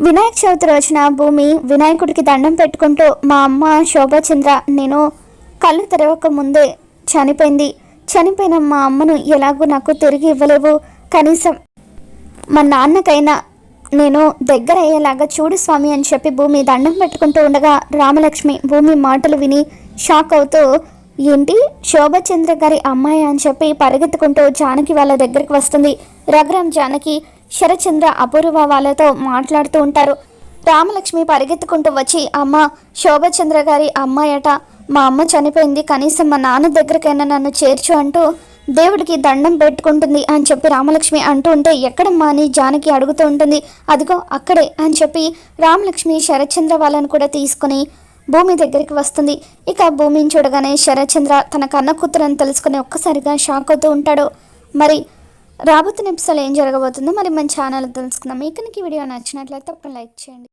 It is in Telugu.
వినాయక చవితి రోజున భూమి వినాయకుడికి దండం పెట్టుకుంటూ మా అమ్మ శోభాచంద్ర నేను కళ్ళు తెరవక ముందే చనిపోయింది. చనిపోయిన మా అమ్మను ఎలాగో నాకు తిరిగి ఇవ్వలేవు. కనీసం మా నాన్నకైనా నేను దగ్గర అయ్యేలాగా చూడు స్వామి అని చెప్పి భూమి దండం పెట్టుకుంటూ ఉండగా రామలక్ష్మి భూమి మాటలు విని షాక్ అవుతూ ఏంటి? శోభచంద్ర గారి అమ్మాయి అని చెప్పి పరిగెత్తుకుంటూ జానకి వాళ్ళ దగ్గరికి వస్తుంది. రఘురామ్ జానకి శరచంద్ర అపూర్వ వాళ్ళతో మాట్లాడుతూ ఉంటారు. రామలక్ష్మి పరిగెత్తుకుంటూ వచ్చి అమ్మ శోభచంద్ర గారి అమ్మాయట. మా అమ్మ చనిపోయింది. కనీసం మా నాన్న దగ్గరికైనా నన్ను చేర్చు అంటూ దేవుడికి దండం పెట్టుకుంటుంది అని చెప్పి రామలక్ష్మి అంటూ ఉంటే ఎక్కడమ్మా? అని జానకి అడుగుతూ ఉంటుంది. అదిగో అక్కడే అని చెప్పి రామలక్ష్మి శరత్చంద్ర వాళ్ళని కూడా తీసుకుని భూమి దగ్గరికి వస్తుంది. ఇక భూమిని చూడగానే శరత్చంద్ర తన కన్న కూతురని తెలుసుకుని ఒక్కసారిగా షాక్ అవుతూ ఉంటాడు. మరి రాబోతున్న ఎపిసోడ్ ఏం జరగబోతుందో మరి మన ఛానల్ తెలుసుకుందాం. మీకు ఈ వీడియో నచ్చినట్లయితే ఒక లైక్ చేయండి.